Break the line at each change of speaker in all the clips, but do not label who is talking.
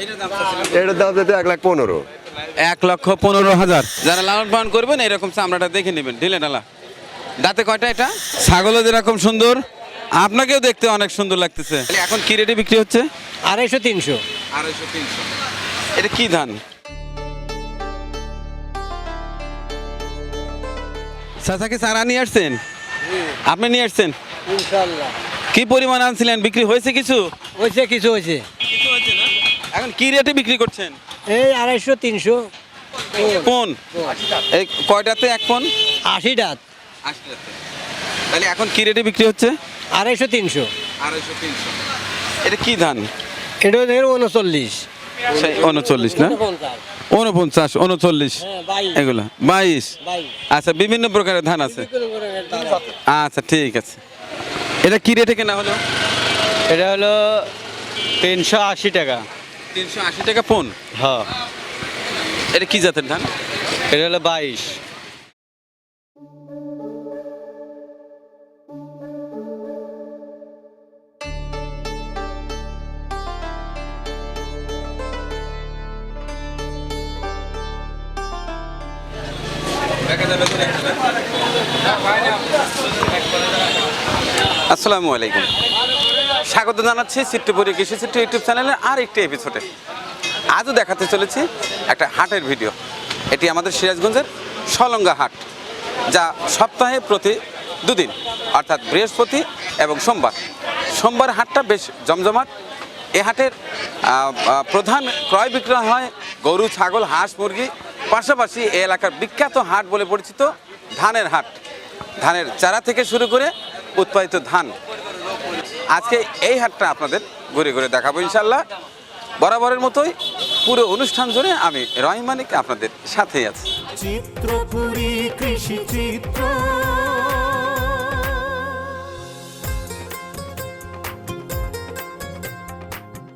এটার দাম
যেতে এক লাখ পনেরো।
এক লক্ষ পনেরো হাজার। যারা লালন পালন করবেন এরকম চামড়াটা দেখে নেবেন। ঢিলে ডালা। দাঁতে কয়টা এটা? ছাগলও যেরকম সুন্দর আপনাকেও দেখতে অনেক সুন্দর লাগতেছে। এখন কি রেটে বিক্রি হচ্ছে?
আড়াইশো তিনশো।
আড়াইশো তিনশো। এটা কি ধান? চাচাকে চারা নিয়ে আসছেন? আপনি নিয়ে আসছেন? কি পরিমাণ আনছিলেন? বিক্রি হয়েছে কিছু?
হয়েছে কিছু হয়েছে।
এখন কি রেটে বিক্রি করছেন?
এই আড়াইশো তিনশো।
কোন এই কয়টাতে এক কোন
আশি ডাত।
তাহলে এখন কি রেটে বিক্রি হচ্ছে?
আড়াইশো তিনশো।
আড়াইশো তিনশো। এটা কি ধান?
এটা দেখেন উনচল্লিশ
উনচল্লিশ না? উনপঞ্চাশ উনচল্লিশ
হ্যাঁ,
এগুলো বাইশ। আচ্ছা বিভিন্ন প্রকারের ধান আছে। আচ্ছা ঠিক আছে। এটা কি রেটে কেনা হলো?
এটা হলো তিনশো আশি টাকা।
তিনশো আশি টাকা পন
হ্যাঁ।
এটা কি জাতের ধান?
এটা হলো বাইশ।
আসসালামু আলাইকুম। স্বাগত জানাচ্ছি চিত্রপুরি কৃষি চিত্র ইউটিউব চ্যানেলের আর একটি এপিসোডে আজও দেখাতে চলেছি একটা হাটের ভিডিও এটি আমাদের সিরাজগঞ্জের সলঙ্গা হাট, যা সপ্তাহে প্রতি দুদিন, অর্থাৎ বৃহস্পতি এবং সোমবার। সোমবার হাটটা বেশ জমজমাট। এ হাটের প্রধান ক্রয় বিক্রয় হয় গরু, ছাগল, হাঁস, মুরগি। পাশাপাশি এ এলাকার বিখ্যাত হাট বলে পরিচিত ধানের হাট। ধানের চারা থেকে শুরু করে উৎপাদিত ধান। আজকে এই হাটটা আপনাদের ঘুরে ঘুরে দেখাবো ইনশাল্লাহ বরাবরের মতোই পুরো অনুষ্ঠান জুড়ে আমি রহিমানিক আপনাদের সাথেই আছি।
চিত্রপুরী কৃষি চিত্র।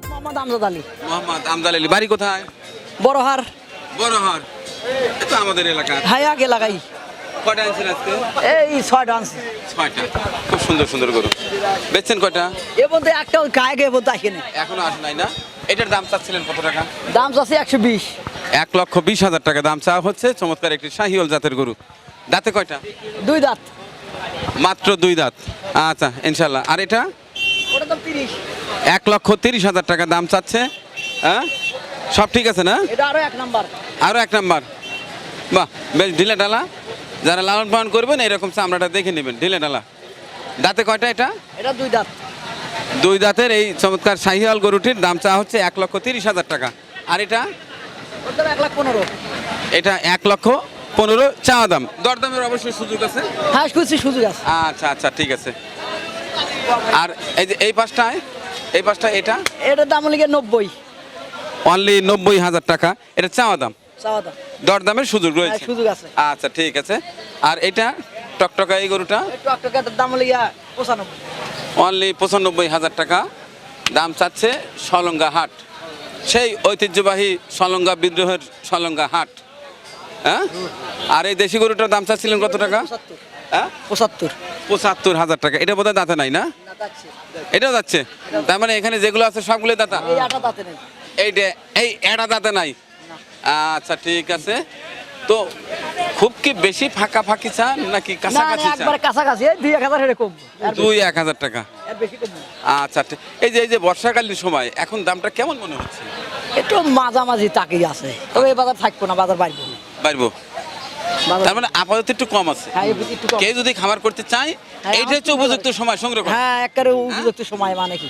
মোহাম্মদ আমজাদ আলী।
মোহাম্মদ আমদাল আলী বাড়ি কোথায়?
বড়হার।
বড়হার। এ তো আমাদের এলাকা।
হাই আগে লাগাই
আনছেন আজকে?
এই
ছয়টা খুব সুন্দর সুন্দর গরু। বেচছেন কয়টা?
এ বলতে একটা গায়ে গায়ে বলতে আসেনি।
এখনও আসে নাই না? এটার দাম চাচ্ছিলেন কত টাকা?
দাম একশো বিশ।
এক লক্ষ বিশ হাজার টাকা দাম চাওয়া হচ্ছে। চমৎকার একটি শাহিওল জাতের গরু। দাঁতে কয়টা?
দুই দাঁত।
মাত্র দুই দাঁত। আচ্ছা ইনশাল্লাহ আর এটা? এক লক্ষ তিরিশ হাজার টাকা দাম চাচ্ছে। হ্যাঁ? সব ঠিক আছে না?
আরও এক নাম্বার।
আরও এক নাম্বার। বাহ বেশ ঢিলে ডালা যারা লালন পালন করবেন এরকম চামড়াটা দেখে নেবেন। ঢিলে ডালা। দাঁতে কয়টা এটা?
এটা দুই দাঁত।
দুই দাঁতের এই চমৎকার শাহিওয়াল গরুটির দাম চা হচ্ছে এক লক্ষ তিরিশ হাজার টাকা। আর এটা?
এক লাখ পনেরো।
এটা এক লক্ষ পনেরো চাওয়া দাম। দরদামের অবশ্যই সুযোগ আছে?
হ্যাঁ খুঁজছি সুযোগ আছে।
আচ্ছা আচ্ছা ঠিক আছে। আর এই যে এই পাশটায়? এই পাশটা এটা?
এটার দাম লিগে নব্বই।
অনলি নব্বই হাজার টাকা। এটা চাওয়া দাম? দরদামের সুযোগ রয়েছে।
হ্যাঁ, সুযোগ আছে।
আচ্ছা ঠিক আছে। আর এটা টকটকা এই গরুটা?
গাছের দাম পঁচানব্বই।
অনলি পঁচানব্বই হাজার টাকা। দাম চাচ্ছে সলঙ্গা হাট। সেই ঐতিহ্যবাহী সলঙ্গা বিদ্রোহের সলঙ্গা হাট। হ্যাঁ? আর এই দেশি গরুটার দাম চাচ্ছিলেন কত টাকা? হ্যাঁ?
পঁচাত্তর।
পঁচাত্তর হাজার টাকা। এটা বোধহয় দাঁতে নাই না? এটাও যাচ্ছে তার মানে এখানে যেগুলো আছে সবগুলো দাতা? এইটা এই এটা দাঁতে নাই। আচ্ছা ঠিক আছে। তো খুব কি বেশি ফাঁকা ফাঁকি চান নাকি কাছাকাছি
না,
চান?
একবার কাছাকাছি দুই এক হাজার হেরে কম আর বেশি-
দুই এক হাজার টাকা। আচ্ছা এই যে এই যে বর্ষাকালীন সময় এখন দামটা কেমন মনে হচ্ছে?
একটু মাঝামাঝি তাকিয়ে আছে। তবে এই বাজার থাকব না বাজার বাড়বো।
বাড়বো। তার মানে আপাতত একটু কম আছে।
হ্যাঁ একটু কম।
কেউ যদি খাবার করতে চায়
হ্যাঁ,
এইটা হচ্ছে উপযুক্ত সময় সংগ্রহ
হ্যাঁ একেবারে উপযুক্ত সময় মানে কি?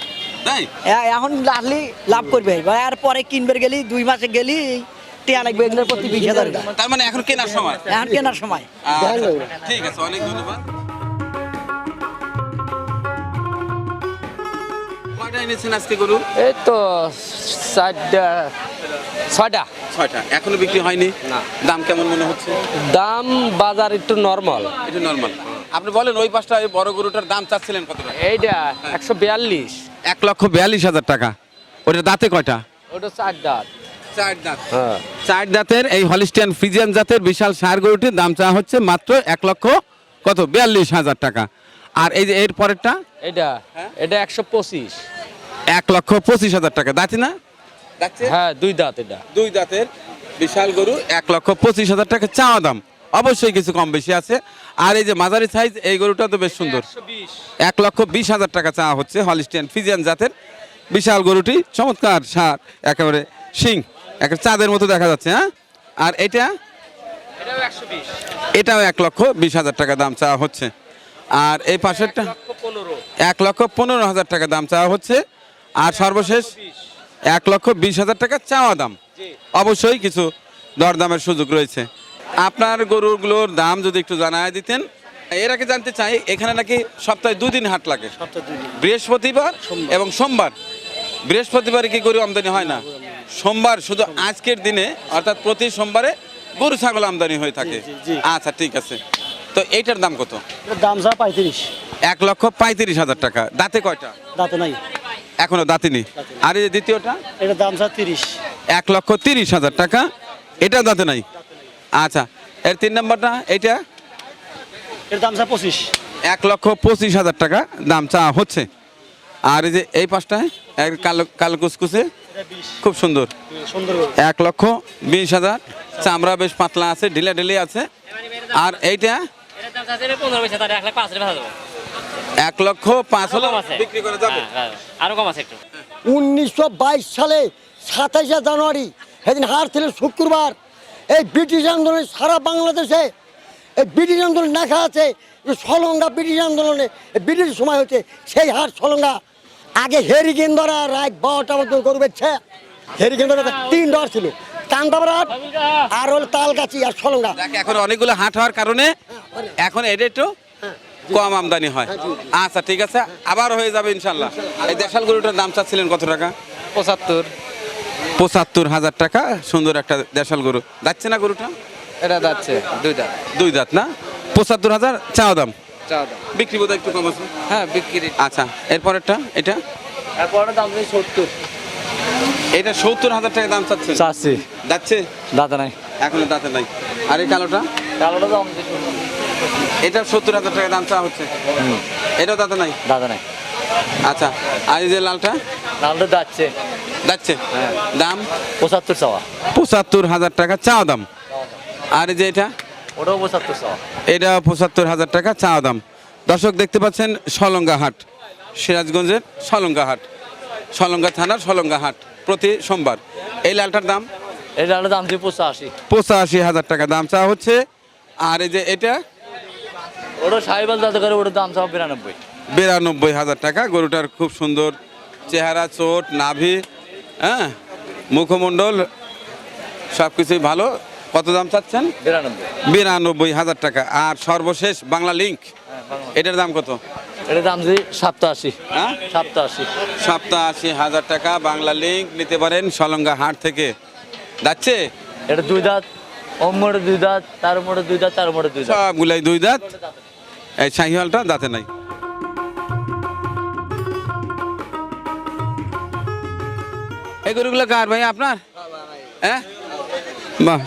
এখন লাভলি লাভ করবে। আর পরে কিনবে গেলি দুই মাসে গেলি টিয়া লাগবে এগুলোর প্রতি বিশ হাজার
তার মানে এখন কেনার সময়?
এখন কেনার সময়।
আচ্ছা, ঠিক আছে অনেক ধন্যবাদ। কয়টা এনেছেন আজকে গরু?
এই তো চারটা ছয়টা।
ছয়টা। এখনও বিক্রি হয়নি?
না।
দাম কেমন মনে হচ্ছে?
দাম বাজার একটু নর্মাল
এটা নর্মাল আপনি বলেন ওই পাশটা ওই বড় গরুটার দাম চাচ্ছিলেন কত টাকা?
এইটা একশো বিয়াল্লিশ।
এক লক্ষ বিয়াল্লিশ হাজার টাকা। ওটা দাঁতে কয়টা?
ওটা চার দাঁত।
চার দাঁত।
হ্যাঁ।
চার দাঁতের এই হলিস্টিয়ান ফ্রিজিয়ান জাতের বিশাল সার গরুটির দাম চাওয়া হচ্ছে মাত্র এক লক্ষ কত? বিয়াল্লিশ হাজার টাকা। আর এই যে এর পরেরটা?
এটা
হ্যাঁ?
এটা একশো পঁচিশ।
এক লক্ষ পঁচিশ হাজার টাকা। দাঁতি না?
হ্যাঁ দুই দাঁত এটা।
দুই দাঁতের বিশাল গরু এক লক্ষ পঁচিশ হাজার টাকা চাওয়া দাম। অবশ্যই কিছু কম বেশি আছে। আর এই যে মাঝারি সাইজ এই গরুটা তো বেশ সুন্দর। এক লক্ষ বিশ হাজার টাকা চাওয়া হচ্ছে হলিস্টিয়ান ফিজিয়ান জাতের বিশাল গরুটি। চমৎকার সার একেবারে শিং। একটা চাঁদের মতো দেখা যাচ্ছে হ্যাঁ? আর এটা?
এটাও
এক লক্ষ বিশ হাজার টাকা দাম চাওয়া হচ্ছে। আর এই পাশেরটা? এক লক্ষ পনেরো। হাজার টাকা দাম চাওয়া হচ্ছে। আর সর্বশেষ এক লক্ষ বিশ হাজার টাকা চাওয়া দাম। অবশ্যই কিছু দরদামের সুযোগ রয়েছে। আপনার গরুগুলোর দাম যদি একটু জানায় দিতেন। এর আগে জানতে চাই এখানে নাকি সপ্তাহে দুদিন হাট লাগে? বৃহস্পতিবার এবং সোমবার। বৃহস্পতিবারে কি গরু আমদানি হয় না? সোমবার শুধু আজকের দিনে অর্থাৎ প্রতি সোমবারে গরু ছাগল আমদানি হয়ে থাকে। আচ্ছা ঠিক আছে। তো এইটার দাম কত?
দাম যা পঁয়ত্রিশ।
এক লক্ষ পঁয়ত্রিশ হাজার টাকা। দাঁতে কয়টা?
দাঁতে নাই।
এখনও দাঁতিনি আর এই যে দ্বিতীয়টা?
এটা দাম যা তিরিশ।
এক লক্ষ তিরিশ হাজার টাকা। এটা দাঁতে নাই? আচ্ছা এর তিন নম্বরটা এইটা?
এর দাম যা পঁচিশ।
এক লক্ষ পঁচিশ হাজার টাকা দাম চা হচ্ছে। আর এই যে এই পাঁচটায় কালো কালো কুচকুচে খুব সুন্দর।
সুন্দর
এক লক্ষ বিশ হাজার। চামড়া বেশ পাতলা আছে ঢিলা ঢিলে আছে। আর এইটা?
এক লাখ পাঁচ হাজার
লক্ষ পাঁচ হলো বিক্রি করে যাবে?
হ্যাঁ, হ্যাঁ, আরও কম আছে একটু।
উনিশশো বাইশ সালে সাতাইশে জানুয়ারি সেদিন হার ছিল শুক্রবার। এই ব্রিটিশ আন্দোলনে সারা বাংলাদেশে এই ব্রিটিশ আন্দোলন লেখা আছে যে সলঙ্গা ব্রিটিশ আন্দোলনে ব্রিটিশ সময় হচ্ছে সেই হার সলঙ্গা আগে হেরিকেন ধরা রাত বারোটা মতো গরু বেচ্ছে হেরিকেন ধরা তিন ডর ছিল। কান্দাবরাট আর হল তালগাছি আর সলঙ্গা।
দেখ এখন অনেকগুলো হাট হওয়ার কারণে এখন এটা একটু কম আমদানি হয়। আচ্ছা ঠিক আছে। আবার হয়ে যাবে ইনশাল্লাহ। এই দেশাল গরুটার দাম চাচ্ছিলেন কত টাকা?
পঁচাত্তর।
পঁচাত্তর হাজার টাকা সুন্দর একটা দেশাল গরু। যাচ্ছে না গরুটা?
এটা যাচ্ছে দুই দাঁত।
দুই দাঁত না? পঁচাত্তর হাজার চাওয়া দাম।
চাওয়া দাম।
বিক্রি একটু কম আছে।
হ্যাঁ বিক্রি
আচ্ছা এরপরেরটা এটা?
এরপরে দাম দিই সত্তর।
এটা সত্তর হাজার টাকা দাম চাচ্ছে
চাচ্ছি।
যাচ্ছে?
দাঁতে নাই।
এখনও দাঁতে নাই। আর এই কালোটা?
কালোটা দাম
এটা সত্তর হাজার টাকা দাম চাওয়া হচ্ছে। এটাও দাঁতে নাই?
দাঁতে নাই।
আচ্ছা আর এই যে লালটা?
লালটা যাচ্ছে।
যাচ্ছে? দাম?
পঁচাত্তর চাওয়া।
পঁচাত্তর হাজার টাকা চাওয়া দাম। আর এই যে এটা?
ওটাও পঁচাত্তর
এটা পঁচাত্তর হাজার টাকা চা দাম। দর্শক দেখতে পাচ্ছেন সলঙ্গা হাট সিরাজগঞ্জের সলঙ্গা হাট সলঙ্গা থানার সলঙ্গা হাট প্রতি সোমবার। এই লালটার দাম?
এই লালটা দাম দিই পঁচাশি।
পঁচাশি হাজার টাকা দাম চা হচ্ছে। আর এই যে এটা?
ওটা সাহেবাল দাদা করে ওটার দাম চাওয়া বিরানব্বই।
বিরানব্বই হাজার টাকা। গরুটার খুব সুন্দর চেহারা চোট নাভি হ্যাঁ মুখমণ্ডল সব কিছুই ভালো। কত দাম চাচ্ছেন?
বিরানব্বই।
হাজার টাকা। আর সর্বশেষ বাংলা লিঙ্ক এটার দাম কত?
এটার দাম দিই সাতশো
হ্যাঁ?
সাতশো
সপ্তাহ হাজার টাকা বাংলা লিঙ্ক নিতে পারেন সলঙ্গা হাট থেকে। যাচ্ছে?
এটা দুই দাঁত ওম মোড়ে দুই দাঁত তার মোড়ে দুই দাঁত তার মোড়ে দুই দাঁত।
সবগুলাই দুই দাঁত? এই শাহিওয়ালটা দাঁতে নাই। এই গরুগুলো কার ভাই আপনার? হ্যাঁ? বাহ।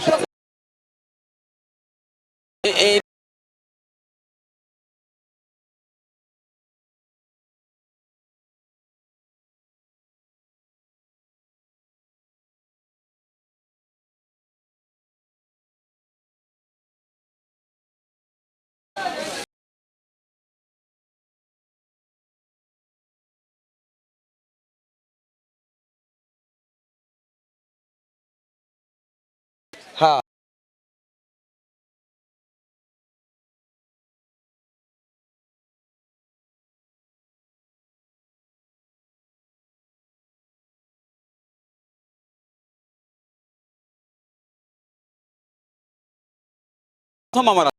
প্রথম আমার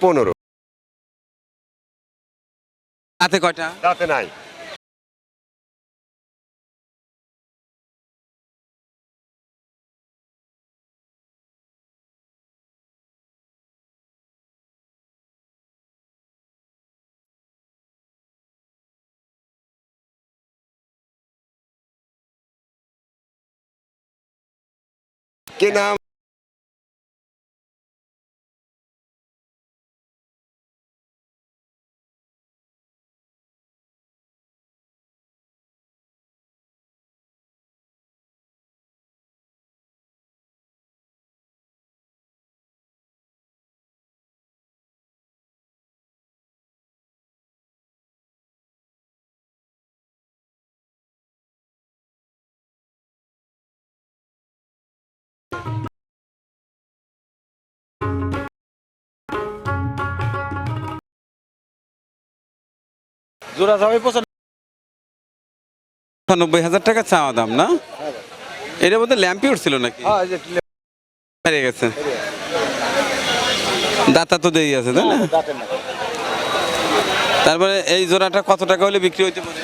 পনেরো।
হাতে কয়টা?
দাঁতে নাই। কি নাম?
জোড়া যাবে
নব্বই হাজার টাকা চাওয়া দাম না? এটা বোধ ল্যাম্পি উঠছিল নাকি? হারিয়ে গেছে। দাতা তো দেই আছে তাই না? তারপরে এই জোড়াটা কত টাকা হলে বিক্রি হইতে পারে?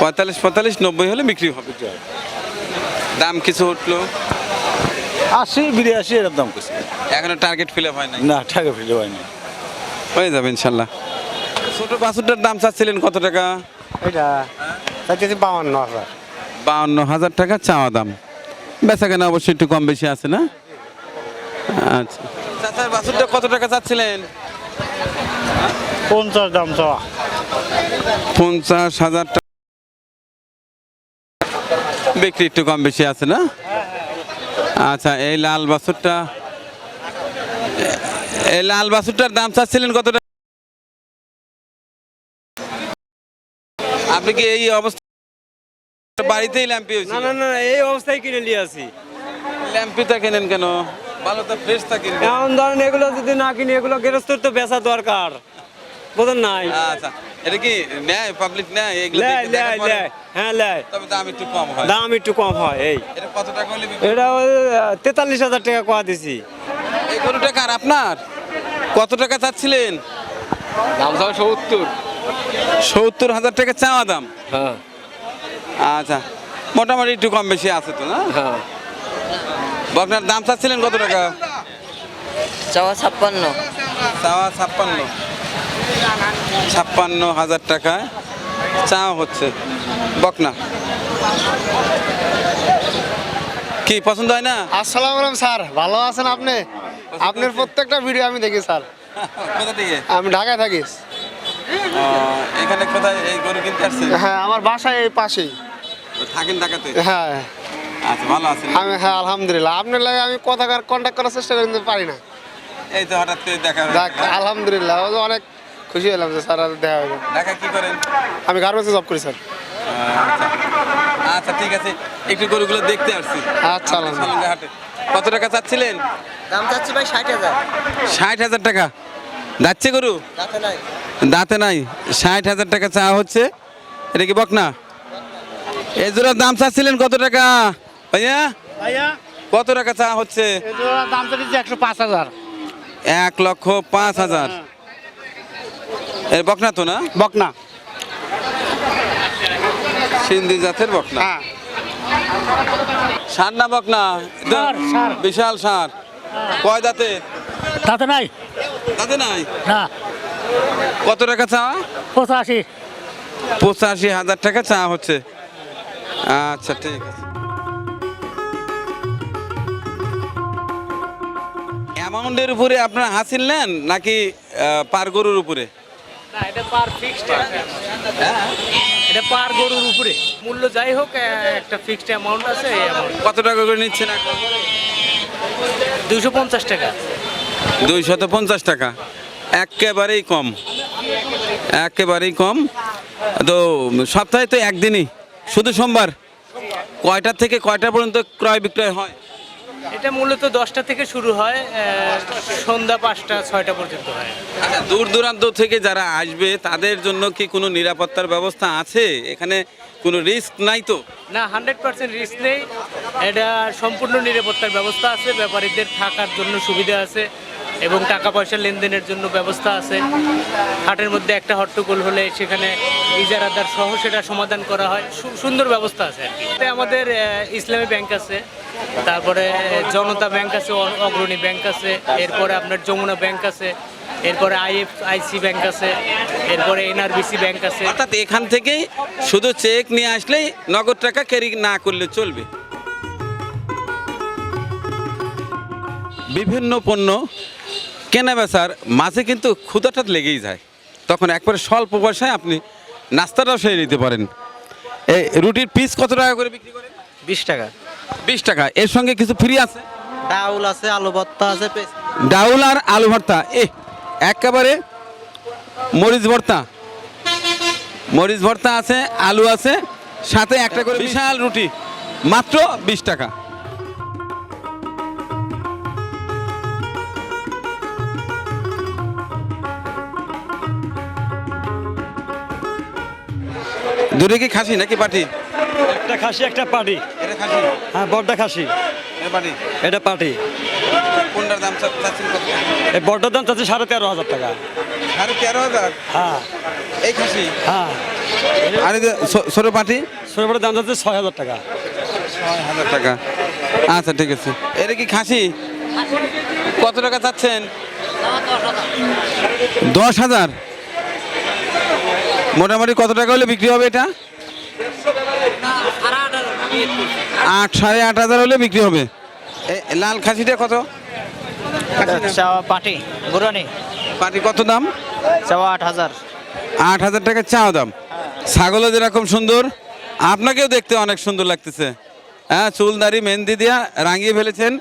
পঁয়তাল্লিশ পঁয়তাল্লিশ নব্বই হলে বিক্রি হবে। দাম কিছু উঠল?
আশি বিরাশি এরকম দাম করছে
এখনও টার্গেট ফিল আপ হয় নাই?
না টাকা ফিরে হয়নি
হয়ে যাবে ইনশাল্লাহ। ছোট বাছুরটার দাম চাচ্ছিলেন কত টাকা?
এটা চাইতেছি বাউন্ন হাজার।
বাউন্ন হাজার টাকা চাওয়া দাম। বেচা কেনা অবশ্যই একটু কম বেশি আছে না? আচ্ছা। চাচার বাছুরটা কত টাকা চাচ্ছিলেন?
পঞ্চাশ দাম চাওয়া।
পঞ্চাশ হাজার টাকা। বিক্রি একটু কম বেশি আছে না? আচ্ছা এই লাল বাছুরটা এই লাল বাছুরটার দাম চাচ্ছিলেন কত টাকা? আপনি কি এই অবস্থা বাড়িতেই ল্যাম্পি হয়েছিল?
না না এই অবস্থায় কিনে নিয়ে আসি।
ল্যাম্পিটা কেনেন কেন? ভালো তো ফ্রেশ থাকে
এমন ধরেন এগুলো যদি না কিনি এগুলো গৃহস্থর তো বেচা দরকার। বোঝেন নাই?
আচ্ছা এটা কি নেয় পাবলিক নেয় এগুলো দেখে
হ্যাঁ লেয়
তবে দাম একটু কম হয়।
দাম একটু কম হয় এই।
এটা কত টাকা হলে বিক্রি
এটা তেতাল্লিশ হাজার টাকা কোয়া দিছি।
এই গরুটা কার আপনার? কত টাকা চাচ্ছিলেন?
দাম চাও সত্তর।
সত্তর হাজার টাকা চাওয়া দাম?
হ্যাঁ।
আচ্ছা মোটামুটি একটু কম বেশি আছে তো না?
হ্যাঁ।
আপনার দাম চাচ্ছিলেন কত টাকা?
চাওয়া ছাপ্পান্ন।
চাওয়া ছাপ্পান্ন। ছাপ্পান্ন হাজার টাকা চাওয়া হচ্ছে। বকনা কি পছন্দ হয় না?
আসসালামু আলাইকুম স্যার। ভালো আছেন আপনি? আপনার প্রত্যেকটা ভিডিও আমি দেখি স্যার।
কোথা থেকে?
আমি ঢাকায় থাকি।
এখানে কোথায় এই গরু কিনতে আসছেন?
হ্যাঁ আমার বাসা এই পাশেই।
থাকেন ঢাকাতে?
হ্যাঁ।
আচ্ছা ভালো আছেন।
আমি হ্যাঁ আলহামদুলিল্লাহ। আপনার লাগে আমি কথা কন্ট্যাক্ট করার চেষ্টা করি কিন্তু পারি না।
এই তো হঠাৎ করে দেখা
আলহামদুলিল্লাহ। অনেক খুশি হলাম যে স্যার আর দেখা হলো
ঢাকা কি করেন?
আমি গার্মেন্টসে জব করি স্যার।
আচ্ছা। আচ্ছা ঠিক আছে। একটু গরুগুলো দেখতে আসছি।
আচ্ছা।
হাটে। কত টাকা চাচ্ছিলেন?
দাম চাচ্ছি ভাই ষাট হাজার।
ষাট হাজার টাকা। যাচ্ছে গরু?
তাতে নাই।
দাঁতে নাই। ষাট হাজার টাকা চা হচ্ছে। এটা কি বক না এই জোড়ার দাম চাচ্ছিলেন কত টাকা? ভাইয়া?
ভাইয়া?
কত টাকা চা হচ্ছে?
দাম তো দিচ্ছি একশো পাঁচ হাজার।
এক লক্ষ পাঁচ হাজার। এর বকনা তো না?
বকনা।
সিন্ধি জাতের বকনা।
হ্যাঁ।
সার না বকনা। বিশাল সার। কয় দাঁতে?
তাতে নাই।
দাঁতে নাই?
না।
কত টাকা চাওয়া
পঁচাশি।
পঁচাশি হাজার টাকা চাওয়া হচ্ছে। আচ্ছা ঠিক আছে। অ্যামাউন্টের উপরে আপনারা হাসিল নেন নাকি পার গরুর উপরে?
না এটা পার ফিক্সড এটা পার গরুর উপরে। মূল্য যাই হোক একটা ফিক্সড অ্যামাউন্ট আছে
কত টাকা করে নিচ্ছেন এখন?
দুইশো পঞ্চাশ টাকা।
দুইশত পঞ্চাশ টাকা। একেবারেই কম। একেবারেই কম। তো সপ্তাহে তো একদিনই। শুধু সোমবার। কয়টা থেকে কয়টা পর্যন্ত ক্রয় বিক্রয় হয়?
এটা মূলত দশটা থেকে শুরু হয় সন্ধ্যা পাঁচটা ছয়টা পর্যন্ত হয়।
আচ্ছা দূর দূরান্ত থেকে যারা আসবে তাদের জন্য কি কোনো নিরাপত্তার ব্যবস্থা আছে? এখানে কোনো রিস্ক নাই তো?
না হান্ড্রেড পার্সেন্ট রিস্ক নেই। এটা সম্পূর্ণ নিরাপত্তার ব্যবস্থা আছে ব্যাপারীদের থাকার জন্য সুবিধা আছে। এবং টাকা পয়সা লেনদেনের জন্য ব্যবস্থা আছে। হাটের মধ্যে একটা হট্টগোল হলে সেখানে ইজারাদার সহ সেটা সমাধান করা হয়। সুন্দর ব্যবস্থা আছে আর আমাদের ইসলামী ব্যাংক আছে। তারপরে জনতা ব্যাংক আছে অগ্রণী ব্যাংক আছে। এরপরে আপনার যমুনা ব্যাংক আছে। এরপরে আইএফ, আইসি ব্যাংক আছে। এরপরে এনআরবিসি ব্যাংক আছে।
অর্থাৎ এখান থেকেই শুধু চেক নিয়ে আসলেই নগদ টাকা ক্যারি না করলে চলবে। বিভিন্ন পণ্য কেনা বেচার মাঝে কিন্তু ক্ষুদাটা লেগেই যায়। তখন একবারে স্বল্প পয়সায় আপনি নাস্তাটাও সেরে নিতে পারেন। এই রুটির পিস কত টাকা করে বিক্রি করেন?
বিশ টাকা।
বিশ টাকা। এর সঙ্গে কিছু ফ্রি আছে?
ডাউল আছে আলু ভর্তা আছে
ডাউল আর আলু ভর্তা। এ একেবারে মরিচ ভর্তা। মরিচ ভর্তা আছে আলু আছে সাথে একটা করে বিশাল রুটি। মাত্র বিশ টাকা। দূরে কি খাসি নাকি পাটি?
একটা খাসি একটা পাটি।
এটা খাসি?
হ্যাঁ বড়টা খাসি।
এটা পাটি?
এটা পাটি।
কোনটার দাম চাচ্ছেন কত?
এই বড়টার দাম চাচ্ছে সাড়ে তেরো হাজার টাকা।
সাড়ে তেরো হাজার?
হ্যাঁ।
এই খাসি?
হ্যাঁ।
আর ছোট পাটি?
সরবরের দাম চাচ্ছে ছয় হাজার টাকা।
ছয় হাজার টাকা। আচ্ছা ঠিক আছে। এটা কি খাসি? কত টাকা চাচ্ছেন? দশ হাজার? মোটামুটি কত টাকা হলে বিক্রি হবে এটা? আট সাড়ে আট হাজার হলে বিক্রি হবে। লাল খাসিটা কত?
চাওয়া পাটি বুড়ানি।
পাটি কত দাম?
চাওয়া আট হাজার।
আট হাজার টাকা চাও দাম। ছাগলও যেরকম সুন্দর আপনাকেও দেখতে অনেক সুন্দর লাগতেছে। হ্যাঁ চুল দাড়ি মেহেন্দি দিয়া রাঙিয়ে ফেলেছেন।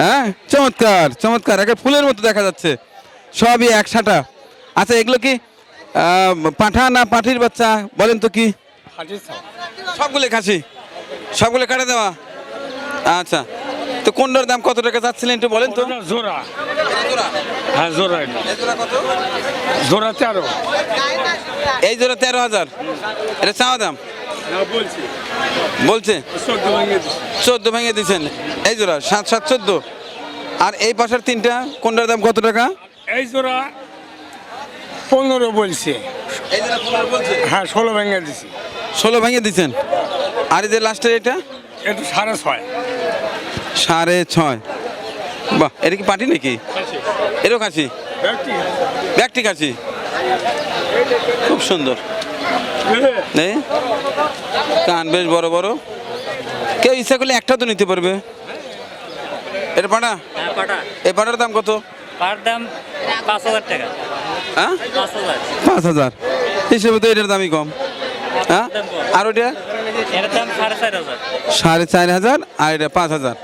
হ্যাঁ চমৎকার চমৎকার। একে ফুলের মতো দেখা যাচ্ছে। সবই একসাটা আচ্ছা এগুলো কি পাঠা না পাঠির বাচ্চা? বলেন তো কি? সবগুলো খাসি সবগুলো কাটে দেওয়া। আচ্ছা। তো কোনটার দাম কত টাকা চাচ্ছিলেন একটু বলেন তো?
জোড়া। হ্যাঁ জোড়া
জোড়া
তেরো।
এই জোড়া তেরো হাজার। এটা চাওয়া দাম?
বলছি।
বলছে?
চোদ্দ ভেঙে
চোদ্দ ভেঙে দিচ্ছেন এই জোড়া সাত সাত চোদ্দ। আর এই পাশের তিনটা কোনটার দাম কত টাকা?
এই জোড়া পনেরো বলছে। হ্যাঁ ষোলো ভেঙে দিছি।
ষোলো ভেঙে দিচ্ছেন আর এই যে লাস্টের এটা?
এটা সাড়ে ছয়।
সাড়ে ছয়। বাহ এটা কি পাটি নাকি? এরও খাসি? ব্যাগটি খাসি। খুব সুন্দর। কান বেশ বড় বড়। কেউ ইচ্ছা করলে একটা তো নিতে পারবে। এটা পাটা। এই পাটার দাম কত?
পার দাম পাঁচ হাজার টাকা।
হ্যাঁ?
পাঁচ হাজার।
হিসেবে তো এটার দামই কম। হ্যাঁ? আর ওইটা?
সাড়ে চার হাজার।
আর এটা পাঁচ হাজার।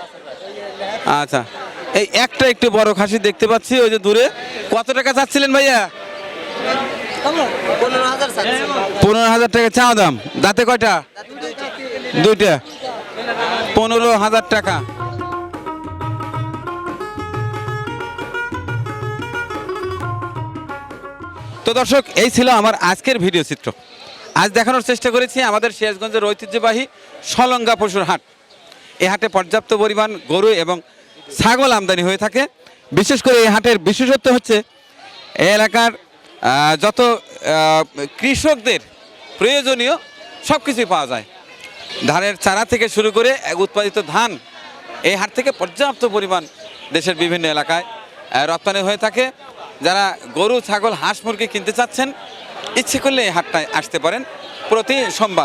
আচ্ছা। এই একটা একটু বড় খাসি দেখতে পাচ্ছি ওই যে দূরে। কত টাকা চাচ্ছিলেন ভাইয়া? পনেরো হাজার টাকা চা দাম। দাঁতে কয়টা? দুইটা। পনেরো হাজার টাকা। তো দর্শক, এই ছিল আমার আজকের ভিডিও চিত্র। আজ দেখানোর চেষ্টা করেছি আমাদের সিরাজগঞ্জের ঐতিহ্যবাহী সলঙ্গা পশুর হাট। এই হাটে পর্যাপ্ত পরিমাণ গরু এবং ছাগল আমদানি হয়ে থাকে। বিশেষ করে এই হাটের বিশেষত্ব হচ্ছে এই এলাকার যত কৃষকদের প্রয়োজনীয় সব কিছুই পাওয়া যায়। ধানের চারা থেকে শুরু করে উৎপাদিত ধান এই হাট থেকে পর্যাপ্ত পরিমাণ দেশের বিভিন্ন এলাকায় রপ্তানি হয়ে থাকে। যারা গরু, ছাগল, হাঁস মুরগি কিনতে চাচ্ছেন, ইচ্ছে করলে এই হাটটায় আসতে পারেন। প্রতি সোমবার